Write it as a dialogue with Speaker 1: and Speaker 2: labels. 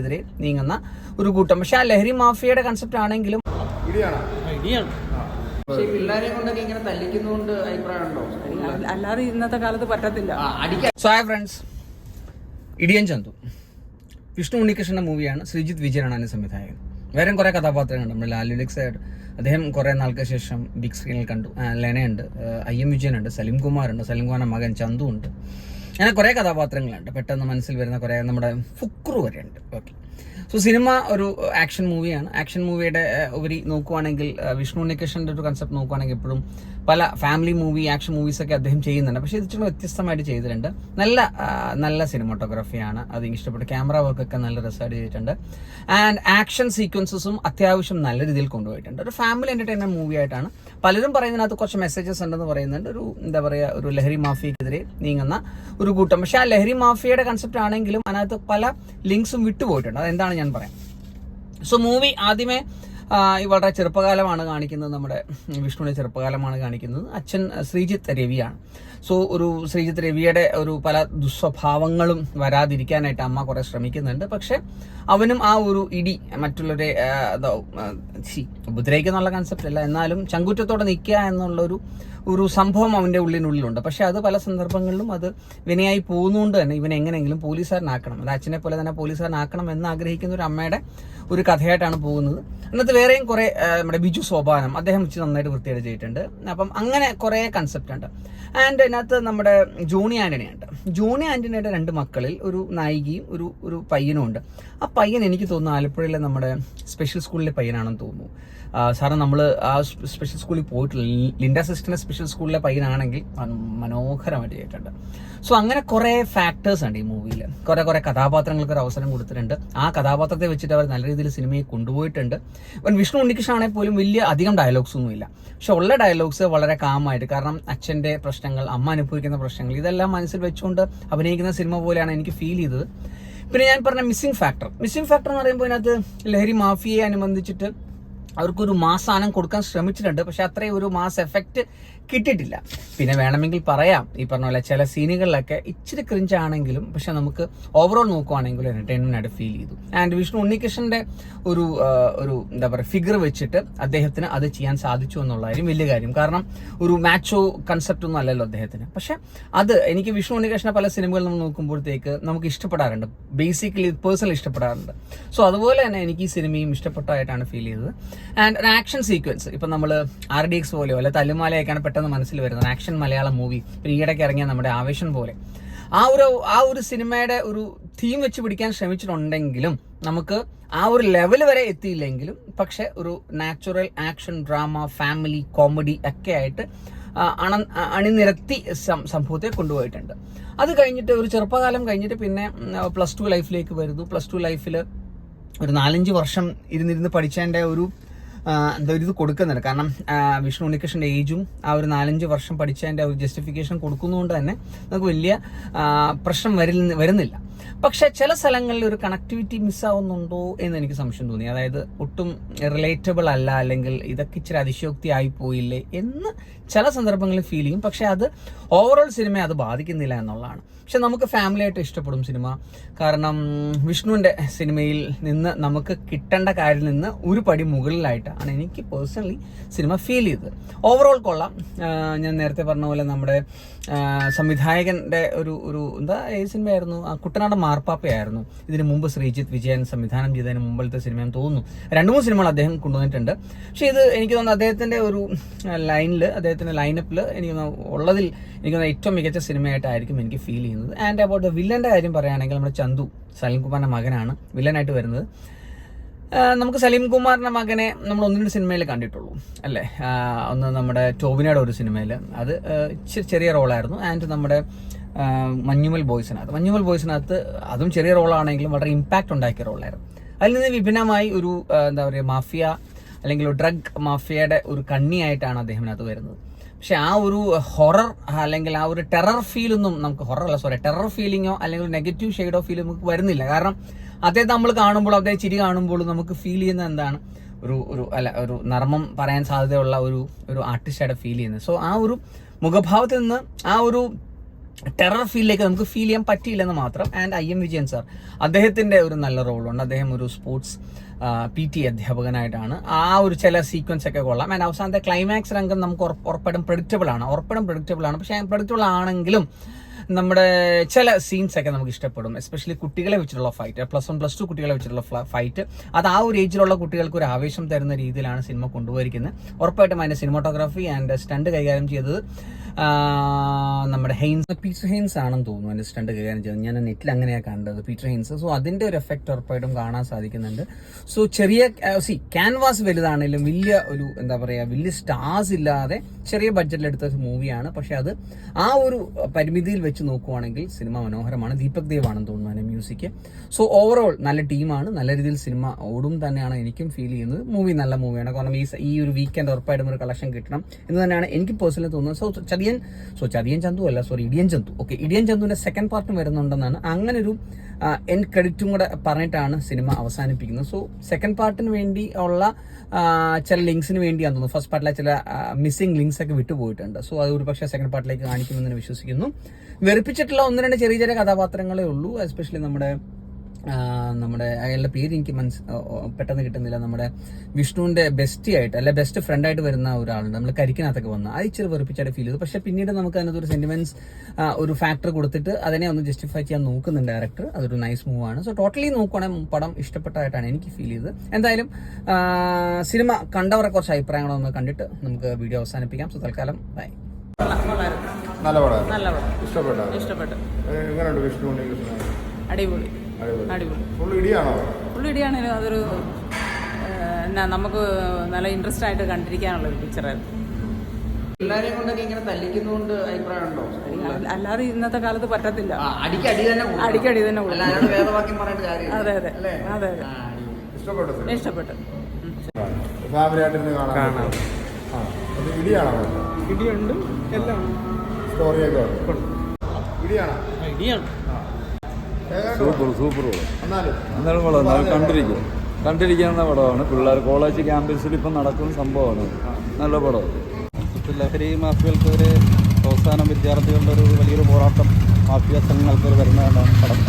Speaker 1: എതിരെ നീങ്ങുന്ന ഒരു കൂട്ടം. പക്ഷെ ആ ലഹരി മാഫിയയുടെ കൺസെപ്റ്റ് ആണെങ്കിലും
Speaker 2: ഐഡിയാണ്
Speaker 1: പക്ഷേ ഈ പിള്ളേരെ കൊണ്ടൊക്കെ ഇങ്ങനെ തല്ലിക്കുന്നതുകൊണ്ട് അഭിപ്രായമുണ്ടോ?
Speaker 3: അല്ലാതെ ഇന്നത്തെ കാലത്ത് പറ്റത്തില്ല.
Speaker 1: So hi friends Idiyan Chandu. Vishnu ഉണ്ണികൃഷ്ണന്റെ മൂവിയാണ് ശ്രീജിത്ത് വിജയനാണ് അതിന്റെ സംവിധായകൻ. വേറെ കുറെ കഥാപാത്രങ്ങളുണ്ട്. നമ്മുടെ ലാലുലിക്സ് അദ്ദേഹം കുറെ നാൾക്ക് ശേഷം ബിഗ് സ്ക്രീനിൽ കണ്ടു. ലെനയുണ്ട്. ഐ എം വിജയനുണ്ട്. സലിം കുമാറുണ്ട്. സലിം കുമാറിന്റെ മകൻ ചന്തു ഉണ്ട് അങ്ങനെ കുറെ കഥാപാത്രങ്ങളുണ്ട്. പെട്ടെന്ന് മനസ്സിൽ വരുന്ന കുറെ നമ്മുടെ ഫുക്രു വരെ ഉണ്ട് ഓക്കെ സോ സിനിമ ഒരു ആക്ഷൻ മൂവിയാണ് ആക്ഷൻ മൂവിയുടെ ഉപരി നോക്കുവാണെങ്കിൽ വിഷ്ണു ഉണ്ണികൃഷ്ണന്റെ ഒരു കൺസെപ്റ്റ് നോക്കുവാണെങ്കിൽ എപ്പോഴും പല ഫാമിലി മൂവി ആക്ഷൻ മൂവീസ് ഒക്കെ അദ്ദേഹം ചെയ്യുന്നുണ്ട്. പക്ഷേ ഇതിച്ചിരി വ്യത്യസ്തമായിട്ട് ചെയ്തിട്ടുണ്ട്. നല്ല നല്ല സിനിമാട്ടോഗ്രാഫിയാണ് അത് ഇഷ്ടപ്പെട്ടു. ക്യാമറ വർക്ക് ഒക്കെ നല്ല റിസർച്ച് ചെയ്തിട്ടുണ്ട്. ആൻഡ് ആക്ഷൻ സീക്വൻസസും അത്യാവശ്യം നല്ല രീതിയിൽ കൊണ്ടുപോയിട്ടുണ്ട്. ഒരു ഫാമിലി എന്റർടൈൻമെന്റ് മൂവി ആയിട്ടാണ്. പലരും പറയുന്നതിനകത്ത് കുറച്ച് മെസ്സേജസ് ഉണ്ടെന്ന് പറയുന്നുണ്ട്. ഒരു എന്താ പറയുക ഒരു ലഹരി മാഫിയക്കെതിരെ നീങ്ങുന്ന ഒരു കൂട്ടം. പക്ഷേ ആ ലഹരി മാഫിയയുടെ കൺസെപ്റ്റ് ആണെങ്കിലും അതിനകത്ത് പല ലിങ്ക്സും വിട്ടുപോയിട്ടുണ്ട്. അതെന്താണ് ഞാൻ പറയാം? സോ മൂവി ആദ്യമേ വളരെ ചെറുപ്പകാലമാണ് കാണിക്കുന്നത്. നമ്മുടെ വിഷ്ണുവിന്റെ ചെറുപ്പകാലമാണ് കാണിക്കുന്നത്. അച്ഛൻ ശ്രീജിത്ത് രവിയാണ്. സോ ഒരു ശ്രീജിത്ത് രവിയുടെ ഒരു പല ദുസ്വഭാവങ്ങളും വരാതിരിക്കാനായിട്ട് അമ്മ കുറെ ശ്രമിക്കുന്നുണ്ട്. പക്ഷെ അവനും ആ ഒരു ഇടി മറ്റുള്ളവരെ ഉപദ്രവിക്കുന്നുള്ള കൺസെപ്റ്റ് അല്ല. എന്നാലും ചങ്കുറ്റത്തോടെ നിൽക്കുക എന്നുള്ള ഒരു ഒരു സംഭവം അവന്റെ ഉള്ളിനുള്ളിലുണ്ട്. പക്ഷെ അത് പല സന്ദർഭങ്ങളിലും അത് വിനയായി പോകുന്നതുകൊണ്ട് തന്നെ ഇവൻ എങ്ങനെയെങ്കിലും പോലീസുകാരനാക്കണം. അത് അച്ഛനെ പോലെ തന്നെ പോലീസുകാരനാക്കണം എന്ന് ആഗ്രഹിക്കുന്ന ഒരു അമ്മയുടെ ഒരു കഥയായിട്ടാണ് പോകുന്നത്. അതിനകത്ത് വേറെയും കുറെ നമ്മുടെ ബിജു സോപാനം അദ്ദേഹം വെച്ച് നന്നായിട്ട് വൃത്തിയായിട്ട് ചെയ്തിട്ടുണ്ട്. അപ്പം അങ്ങനെ കുറെ കൺസെപ്റ്റ് ഉണ്ട്. ആൻഡ് അതിനകത്ത് നമ്മുടെ ജൂണി ആന്റണി ഉണ്ട്. ജൂണി ആന്റണിയുടെ രണ്ട് മക്കളിൽ ഒരു നായികയും ഒരു ഒരു പയ്യനും ഉണ്ട്. ആ പയ്യൻ എനിക്ക് തോന്നുന്നു ആലപ്പുഴയിലെ നമ്മുടെ സ്പെഷ്യൽ സ്കൂളിലെ പയ്യനാണെന്ന് തോന്നുന്നു. സാറ് നമ്മൾ ആ സ്പെഷ്യൽ സ്കൂളിൽ പോയിട്ടുള്ള ലിൻഡ സിസ്റ്ററിന്റെ സ്പെഷ്യൽ സ്കൂളിലെ പയ്യനാണെങ്കിൽ മന- മനോഹരമായിട്ട് ചെയ്തിട്ടുണ്ട് സോ അങ്ങനെ കുറെ ഫാക്ടേഴ്സ് ഉണ്ട് ഈ മൂവിയിൽ കുറെ കുറെ കഥാപാത്രങ്ങൾക്ക് ഒരു അവസരം കൊടുത്തിട്ടുണ്ട്. ആ കഥാപാത്രത്തെ വെച്ചിട്ട് അവർ നല്ല രീതിയിൽ സിനിമയെ കൊണ്ടുപോയിട്ടുണ്ട്. ഇവൻ വിഷ്ണു ഉണ്ണികൃഷ്ണ ആണെങ്കിൽ പോലും വലിയ അധികം ഡയലോഗ്സ് ഒന്നും ഇല്ല പക്ഷെ ഉള്ള ഡയലോഗ്സ് വളരെ കാമായിട്ട് കാരണം അച്ഛന്റെ പ്രശ്നങ്ങൾ അമ്മ അനുഭവിക്കുന്ന പ്രശ്നങ്ങൾ ഇതെല്ലാം മനസ്സിൽ വെച്ചുകൊണ്ട് അഭിനയിക്കുന്ന സിനിമ പോലെയാണ് എനിക്ക് ഫീൽ ചെയ്തത്. പിന്നെ ഞാൻ പറഞ്ഞ മിസ്സിംഗ് ഫാക്ടർ മിസ്സിംഗ് ഫാക്ടർ എന്ന് പറയുമ്പോൾ അതിനകത്ത് ലഹരി മാഫിയയെ അനുബന്ധിച്ചിട്ട് അവർക്കൊരു മാസ് സാധനം കൊടുക്കാൻ ശ്രമിച്ചിട്ടുണ്ട് പക്ഷെ അത്രയും ഒരു മാസ് എഫക്റ്റ് കിട്ടിയിട്ടില്ല. പിന്നെ വേണമെങ്കിൽ പറയാം. ഈ പറഞ്ഞ പോലെ ചില സീനുകളിലൊക്കെ ഇച്ചിരി ക്രിഞ്ച് ആണെങ്കിലും പക്ഷെ നമുക്ക് ഓവറോൾ നോക്കുവാണെങ്കിലും എന്റർടൈൻമെന്റ് ആയിട്ട് ഫീൽ ചെയ്തു. ആൻഡ് വിഷ്ണു ഉണ്ണികൃഷ്ണന്റെ ഒരു ഒരു എന്താ പറയുക ഫിഗർ വെച്ചിട്ട് അദ്ദേഹത്തിന് അത് ചെയ്യാൻ സാധിച്ചു എന്നുള്ള കാര്യം വലിയ കാര്യം. കാരണം ഒരു മാച്ചോ കൺസെപ്റ്റ് ഒന്നും അല്ലല്ലോ അദ്ദേഹത്തിന്. പക്ഷെ അത് എനിക്ക് വിഷ്ണു ഉണ്ണികൃഷ്ണ പല സിനിമകൾ നമ്മൾ നോക്കുമ്പോഴത്തേക്ക് നമുക്ക് ഇഷ്ടപ്പെടാറുണ്ട്. ബേസിക്കലി പേഴ്സണൽ ഇഷ്ടപ്പെടാറുണ്ട്. സോ അതുപോലെ തന്നെ എനിക്ക് ഈ സിനിമയും ഇഷ്ടപ്പെട്ടതായിട്ടാണ് ഫീൽ ചെയ്തത്. ആൻഡ് ആക്ഷൻ സീക്വൻസ് ഇപ്പൊ നമ്മൾ ആർ ഡി എക്സ് പോലെയോ അല്ലെ തല്ലുമാലയൊക്കെയാണ് പെട്ടെന്ന് മനസ്സിൽ വരുന്നത്. ആക്ഷൻ മലയാളം മൂവി പിന്നെ ഈയിടയ്ക്ക് ഇറങ്ങിയ നമ്മുടെ ആവേശം പോലെ. ആ ഒരു ആ ഒരു സിനിമയുടെ ഒരു തീം വെച്ച് പിടിക്കാൻ ശ്രമിച്ചിട്ടുണ്ടെങ്കിലും നമുക്ക് ആ ഒരു ലെവൽ വരെ എത്തിയില്ലെങ്കിലും പക്ഷെ ഒരു natural action drama family comedy ഒക്കെ ആയിട്ട് അണ അണിനിരത്തി സംഭവത്തെ കൊണ്ടുപോയിട്ടുണ്ട്. അത് കഴിഞ്ഞിട്ട് ഒരു ചെറുപ്പകാലം കഴിഞ്ഞിട്ട് പിന്നെ പ്ലസ് ടു ലൈഫിലേക്ക് വരുന്നു. പ്ലസ് ടു ലൈഫിൽ ഒരു നാലഞ്ച് വർഷം ഇരുന്നിരുന്ന് പഠിച്ചതിന്റെ ഒരു എന്താ ഒരു ഇത് കൊടുക്കുന്നുണ്ട്. കാരണം വിഷ്ണു ഉണ്ണികൃഷ്ണന്റെ ഏജും ആ ഒരു നാലഞ്ച് വർഷം പഠിച്ചതിന്റെ ഒരു ജസ്റ്റിഫിക്കേഷൻ കൊടുക്കുന്നതുകൊണ്ട് തന്നെ നമുക്ക് വലിയ പ്രശ്നം വരില്ല വരുന്നില്ല. പക്ഷെ ചില സ്ഥലങ്ങളിൽ ഒരു കണക്ടിവിറ്റി മിസ്സാവുന്നുണ്ടോ എന്ന് എനിക്ക് സംശയം തോന്നി. അതായത് ഒട്ടും റിലേറ്റബിൾ അല്ല അല്ലെങ്കിൽ ഇതൊക്കെ ഇച്ചിരി അതിശയോക്തി ആയി പോയില്ലേ എന്ന് ചില സന്ദർഭങ്ങളിൽ ഫീൽ ചെയ്യും. പക്ഷെ അത് ഓവറോൾ സിനിമയെ അത് ബാധിക്കുന്നില്ല എന്നുള്ളതാണ്. പക്ഷെ നമുക്ക് ഫാമിലി ആയിട്ട് ഇഷ്ടപ്പെടും സിനിമ കാരണം വിഷ്ണുവിന്റെ സിനിമയിൽ നിന്ന് നമുക്ക് കിട്ടേണ്ട കാര്യം നിന്ന് ഒരു പടി മുകളിലായിട്ടാണ് എനിക്ക് പേഴ്സണലി സിനിമ ഫീൽ ചെയ്തത്. ഓവറോൾ കൊള്ളാം. ഞാൻ നേരത്തെ പറഞ്ഞ പോലെ നമ്മുടെ സംവിധായകന്റെ ഒരു ഒരു എന്താ ഏത് സിനിമയായിരുന്നു ആ കുട്ടനാട് മാർപ്പാപ്പയായിരുന്നു. ഇതിനു മുമ്പ് ശ്രീജിത്ത് വിജയൻ സംവിധാനം ചെയ്തതിന് മുമ്പിലത്തെ സിനിമയെന്ന് തോന്നുന്നു. രണ്ട് മൂന്ന് സിനിമകൾ അദ്ദേഹം കൊണ്ടുവന്നിട്ടുണ്ട്. പക്ഷെ ഇത് എനിക്ക് തോന്നുന്നു അദ്ദേഹത്തിന്റെ ഒരു ലൈനിൽ അദ്ദേഹത്തിന്റെ ലൈനപ്പിൽ എനിക്ക് ഉള്ളതിൽ എനിക്ക് ഏറ്റവും മികച്ച സിനിമയായിട്ടായിരിക്കും എനിക്ക് ഫീൽ ചെയ്യുന്നത്. ആൻഡ് അബൌട്ട് വില്ലന്റെ കാര്യം പറയുകയാണെങ്കിൽ നമ്മുടെ ചന്തു സലീം കുമാറിന്റെ മകനാണ് വില്ലനായിട്ട് വരുന്നത്. നമുക്ക് സലീം കുമാറിന്റെ മകനെ നമ്മൾ ഒന്ന് രണ്ട് സിനിമയിൽ കണ്ടിട്ടുള്ളൂ അല്ലേ? ഒന്ന് നമ്മുടെ ടോബിനയുടെ ഒരു സിനിമയിൽ അത് ചെറിയ റോളായിരുന്നു ആൻഡ് നമ്മുടെ മഞ്ഞുമൽ ബോയ്സിനകത്ത്. മഞ്ഞുമൽ ബോയ്സിനകത്ത് അതും ചെറിയ റോളാണെങ്കിലും വളരെ ഇമ്പാക്റ്റ് ഉണ്ടാക്കിയ റോളായിരുന്നു. അതിൽ നിന്ന് വിഭിന്നമായി ഒരു എന്താ പറയുക മാഫിയ അല്ലെങ്കിൽ ഡ്രഗ് മാഫിയയുടെ ഒരു കണ്ണിയായിട്ടാണ് അദ്ദേഹത്തിനകത്ത് വരുന്നത്. പക്ഷെ ആ ഒരു ഹൊറർ അല്ലെങ്കിൽ ആ ഒരു ടെറർ ഫീലൊന്നും നമുക്ക് ഹൊറർ അല്ല സോറി ടെറർ ഫീലിങ്ങോ അല്ലെങ്കിൽ നെഗറ്റീവ് ഷെയ്ഡ് ഓഫ് ഫീൽ നമുക്ക് വരുന്നില്ല. കാരണം അദ്ദേഹത്തെ നമ്മൾ കാണുമ്പോൾ അദ്ദേഹം ചിരി കാണുമ്പോൾ നമുക്ക് ഫീൽ ചെയ്യുന്ന എന്താണ്? ഒരു ഒരു അല്ല ഒരു നർമ്മം പറയാൻ സാധ്യതയുള്ള ഒരു ഒരു ആർട്ടിസ്റ്റായിട്ട് ഫീൽ ചെയ്യുന്നത്. സോ ആ ഒരു മുഖഭാവത്തിൽ നിന്ന് ആ ഒരു ടെറർ ഫീലിലേക്ക് നമുക്ക് ഫീൽ ചെയ്യാൻ പറ്റിയില്ലെന്ന് മാത്രം. And I M Vijayan sir അദ്ദേഹത്തിന്റെ ഒരു നല്ല റോളുണ്ട് അദ്ദേഹം ഒരു സ്പോർട്സ് പി ടി അധ്യാപകനായിട്ടാണ്. ആ ഒരു ചില സീക്വൻസ് ഒക്കെ കൊള്ളാം. ആൻഡ് അവസാനത്തെ ക്ലൈമാക്സ് രംഗം നമുക്ക് ഉറപ്പടും പ്രഡിക്റ്റബിൾ ആണ്. ഉറപ്പായിട്ടും പ്രഡിക്റ്റബിൾ ആണ്. പക്ഷേ പ്രഡിക്റ്റബിൾ ആണെങ്കിലും നമ്മുടെ ചില സീൻസ് ഒക്കെ നമുക്ക് ഇഷ്ടപ്പെടും. എസ്പെഷ്യലി കുട്ടികളെ വെച്ചിട്ടുള്ള fight plus one plus two കുട്ടികളെ വെച്ചിട്ടുള്ള ഫൈറ്റ് അത് ആ ഒരു ഏജിലുള്ള കുട്ടികൾക്ക് ഒരു ആവേശം തരുന്ന രീതിയിലാണ് സിനിമ കൊണ്ടുപോയിരിക്കുന്നത്. ഉറപ്പായിട്ടും അതിന്റെ സിനിമാട്ടോഗ്രാഫി ആൻഡ് സ്റ്റണ്ട് കൈകാര്യം ചെയ്തത് നമ്മുടെ ഹെയിൻസ് പീറ്റർ ഹെയിൻസ് ആണെന്ന് തോന്നുന്നു എന്റെ സ്റ്റണ്ട് കൈകാര്യം ചെയ്തത് ഞാൻ നെറ്റിൽ അങ്ങനെയാണ് കണ്ടത് പീറ്റർ ഹെയിൻസ്. സോ അതിന്റെ ഒരു എഫക്റ്റ് ഉറപ്പായിട്ടും കാണാൻ സാധിക്കുന്നുണ്ട്. സോ ചെറിയ സി ക്യാൻവാസ് വലുതാണെങ്കിലും വലിയ ഒരു എന്താ പറയുക വലിയ സ്റ്റാർസ് ഇല്ലാതെ ചെറിയ ഒരു മൂവിയാണ് പക്ഷെ അത് ആ ഒരു പരിമിതിയിൽ വെച്ച് നോക്കുവാണെങ്കിൽ സിനിമ മനോഹരമാണ്. ദീപക് ദേവ് ആണെന്ന് തോന്നുന്നു അതിന്റെ മ്യൂസിക് സോ ഓവറോൾ നല്ല ടീമാണ് നല്ല രീതിയിൽ സിനിമ ഓടും തന്നെയാണ് എനിക്കും ഫീൽ ചെയ്യുന്നത്. മൂവി നല്ല മൂവിയാണ് കാരണം ഈ ഈ ഒരു വീക്കെൻഡ് ഉറപ്പായിട്ടും ഒരു കളക്ഷൻ കിട്ടണം എന്ന് തന്നെയാണ് എനിക്ക് പേഴ്സണലി തോന്നുന്നത്. സോ സോ ചതിയൻ ചന്തു അല്ല സോറി ഇടിയൻ ചന്തു ഓക്കെ ഇടിയൻ ചന്തുവിന്റെ സെക്കൻഡ് പാർട്ടും വരുന്നുണ്ടെന്നാണ്. അങ്ങനെ ഒരു എൻ ക്രെഡിറ്റും കൂടെ പറഞ്ഞിട്ടാണ് സിനിമ അവസാനിപ്പിക്കുന്നത്. സോ സെക്കൻഡ് പാർട്ടിന് വേണ്ടി ഉള്ള ചില ലിങ്ക്സിന് വേണ്ടിയാന്ന് തോന്നുന്നു. ഫസ്റ്റ് പാർട്ടിലെ ചില മിസ്സിംഗ് ലിങ്ക്സ് ഒക്കെ വിട്ടുപോയിട്ടുണ്ട്. സോ അത് ഒരു പക്ഷേ സെക്കൻഡ് പാർട്ടിലേക്ക് കാണിക്കുമെന്ന് വിശ്വസിക്കുന്നു. വെറുപ്പിച്ചിട്ടുള്ള ഒന്ന് രണ്ട് ചെറിയ ചെറിയ കഥാപാത്രങ്ങളേ ഉള്ളൂ എസ്പെഷ്യലി നമ്മുടെ നമ്മുടെ അയാളുടെ പേര് എനിക്ക് മനസ് ഓ, ഓ, പെട്ടെന്ന് കിട്ടുന്നില്ല. നമ്മുടെ വിഷ്ണുവിന്റെ ബെസ്റ്റി ആയിട്ട് അല്ലെ ബെസ്റ്റ് ഫ്രണ്ട് ആയിട്ട് വരുന്ന ഒരാളുണ്ട്. നമ്മൾ കരിക്കിനകത്തൊക്കെ വന്ന് അത് ഇച്ചിരി വെറുപ്പിച്ചായിട്ട് ഫീൽ ചെയ്തു പക്ഷെ പിന്നീട് നമുക്ക് അതിനകത്ത് ഒരു സെന്റിമെന്റ്സ് ഒരു ഫാക്ടർ കൊടുത്തിട്ട് അതിനെ ഒന്ന് ജസ്റ്റിഫൈ ചെയ്യാൻ നോക്കുന്നുണ്ട് ഡയറക്ടർ അതൊരു നൈസ് മൂവ് ആണ്. സോ ടോട്ടലി നോക്കുവാണെങ്കിൽ പടം ഇഷ്ടപ്പെട്ടതായിട്ടാണ് എനിക്ക് ഫീൽ ചെയ്തത്. എന്തായാലും സിനിമ കണ്ടവരെ കുറച്ച് അഭിപ്രായങ്ങളൊന്ന് കണ്ടിട്ട് നമുക്ക് വീഡിയോ അവസാനിപ്പിക്കാം. സോ തൽക്കാലം ബൈ
Speaker 2: നല്ല പടം
Speaker 3: നല്ല പടം.
Speaker 2: ഇഷ്ടപ്പെട്ടോ
Speaker 3: ഇഷ്ടപ്പെട്ടു.
Speaker 2: എങ്ങനെയുണ്ട് വിഷ്ണു
Speaker 3: അടിപൊളി.
Speaker 2: അടിപൊളി. ഫുൾ ഇടിയാണോ?
Speaker 3: ഫുൾ ഇടിയാണെങ്കിലും അതൊരു എന്നാ നമുക്ക് നല്ല ഇൻട്രസ്റ്റ് ആയിട്ട് കണ്ടിരിക്കാനുള്ള ഒരു പിക്ചറായിരുന്നു
Speaker 1: കൊണ്ടൊക്കെ ഇങ്ങനെ തല്ലിക്കുന്നതുകൊണ്ട് അഭിപ്രായം ഉണ്ടോ?
Speaker 3: അല്ലാതെ ഇന്നത്തെ കാലത്ത് പറ്റത്തില്ല.
Speaker 1: തന്നെ.
Speaker 3: അടിക്കടി തന്നെ
Speaker 1: വേദവാക്യം.
Speaker 3: അതെ അതെ? അതെ അതെ.
Speaker 2: ഇഷ്ടപ്പെട്ടു ഇടിയാണോ?
Speaker 4: ഇടിയുണ്ട് എല്ലാം
Speaker 2: സ്റ്റോറിയൊക്കെ ഇടിയാണോ?
Speaker 5: സൂപ്പർ സൂപ്പർ പടം
Speaker 2: എന്നാലും.
Speaker 5: പടം എന്നാലും കണ്ടിരിക്കും. കണ്ടിരിക്കാവുന്ന പടമാണ്. പിള്ളേർ കോളേജ് ക്യാമ്പസിൽ ഇപ്പം നടക്കുന്ന സംഭവമാണ്. നല്ല പടം.
Speaker 4: ലഹരി മാഫിയകൾക്കെതിരെ അവസാനം വിദ്യാർത്ഥികളുടെ ഒരു വലിയൊരു പോരാട്ടം മാഫിയ സംഘങ്ങൾക്ക് വരുന്നതാണ് പടം